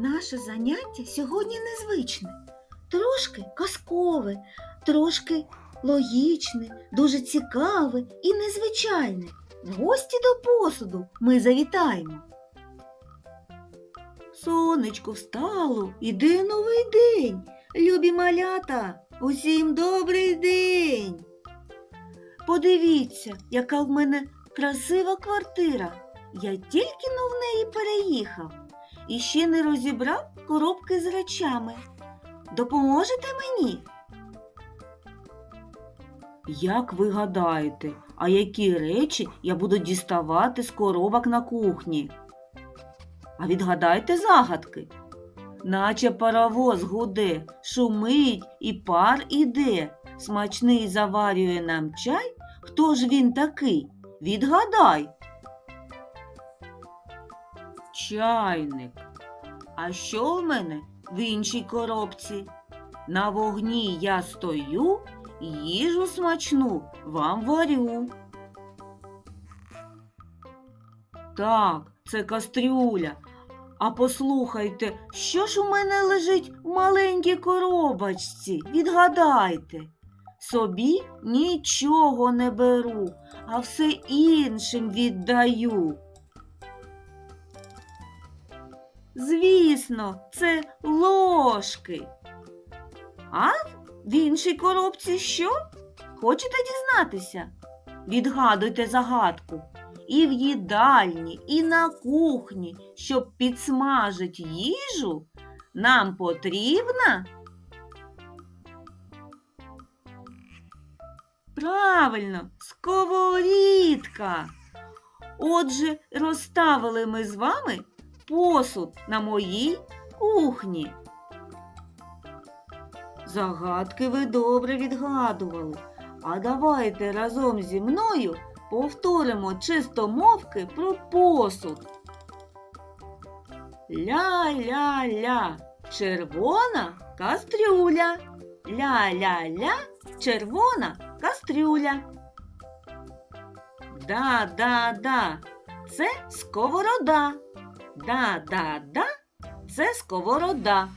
Наше заняття сьогодні незвичне, трошки казкове, трошки логічне, дуже цікаве і незвичайне. В гості до посуду ми завітаємо. Сонечко встало, іде новий день. Любі малята, усім добрий день. Подивіться, яка в мене красива квартира. Я тільки но в неї переїхав і ще не розібрав коробки з речами. Допоможете мені? Як ви гадаєте, а які речі я буду діставати з коробок на кухні? А відгадайте загадки. Наче паровоз гуде, шумить і пар іде. Смачний заварює нам чай. Хто ж він такий? Відгадай. Чайник. А що в мене в іншій коробці? На вогні я стою, їжу смачну вам варю. Так, це кастрюля. А послухайте, що ж у мене лежить в маленькій коробочці? Відгадайте. Собі нічого не беру, а все іншим віддаю. Звісно, це ложки. А в іншій коробці що? Хочете дізнатися? Відгадуйте загадку. І в їдальні, і на кухні, щоб підсмажить їжу, нам потрібна. Правильно, сковорідка. Отже, розставили ми з вами посуд на моїй кухні. Загадки ви добре відгадували. А давайте разом зі мною повторимо чистомовки про посуд. Ля-ля-ля, червона кастрюля. Ля-ля-ля, червона кастрюля. Да-да-да, це сковорода. Да-да-да, це сковорода.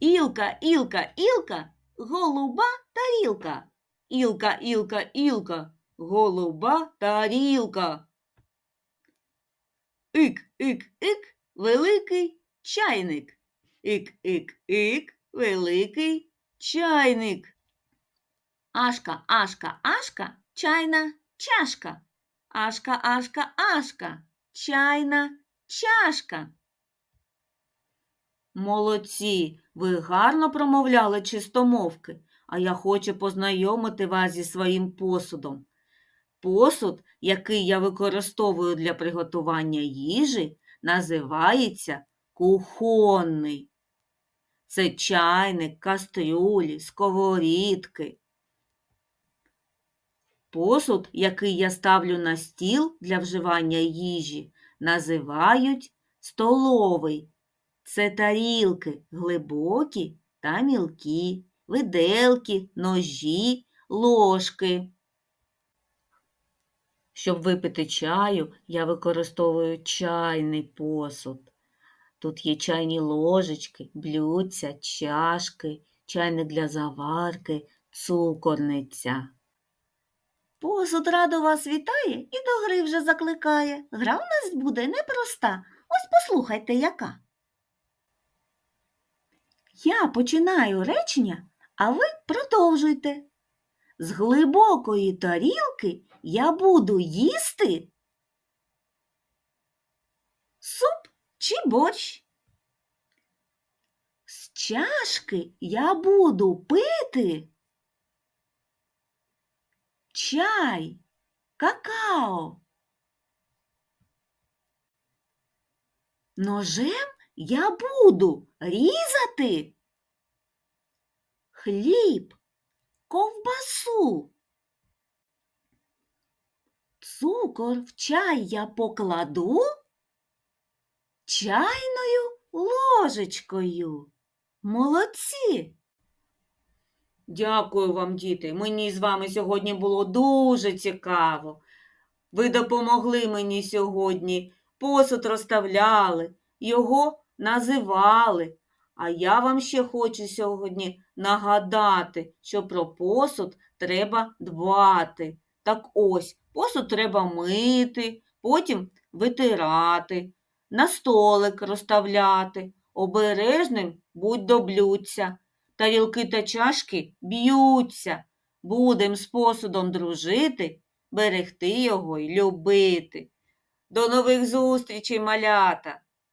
Ілка, ілка, ілка, голуба тарілка. Ілка, ілка, ілка, голуба тарілка. Ік, ік, ік, великий чайник. Ік, ік, ік, великий чайник. Ашка, ашка, ашка, чайна чашка. Ашка, ашка, ашка, чайна чашка. Молодці, ви гарно промовляли чистомовки, а я хочу познайомити вас зі своїм посудом. Посуд, який я використовую для приготування їжі, називається кухонний. Це чайник, кастрюлі, сковорідки. Посуд, який я ставлю на стіл для вживання їжі, називають столовий. Це тарілки глибокі та мілкі, виделки, ножі, ложки. Щоб випити чаю, я використовую чайний посуд. Тут є чайні ложечки, блюдця, чашки, чайник для заварки, цукорниця. Посуд радо вас вітає і до гри вже закликає. Гра в нас буде непроста. Ось послухайте, яка. Я починаю речення, а ви продовжуйте. З глибокої тарілки я буду їсти суп чи борщ. З чашки я буду пити чай, какао. Ножем я буду різати хліб, ковбасу. Цукор в чай я покладу чайною ложечкою. Молодці! Дякую вам, діти. Мені з вами сьогодні було дуже цікаво. Ви допомогли мені сьогодні, посуд розставляли, його називали. А я вам ще хочу сьогодні нагадати, що про посуд треба дбати. Так ось, посуд треба мити, потім витирати, на столик розставляти, обережним будь до блюдця. Тарілки та чашки б'ються. Будем з посудом дружити, берегти його й любити. До нових зустрічей, малята!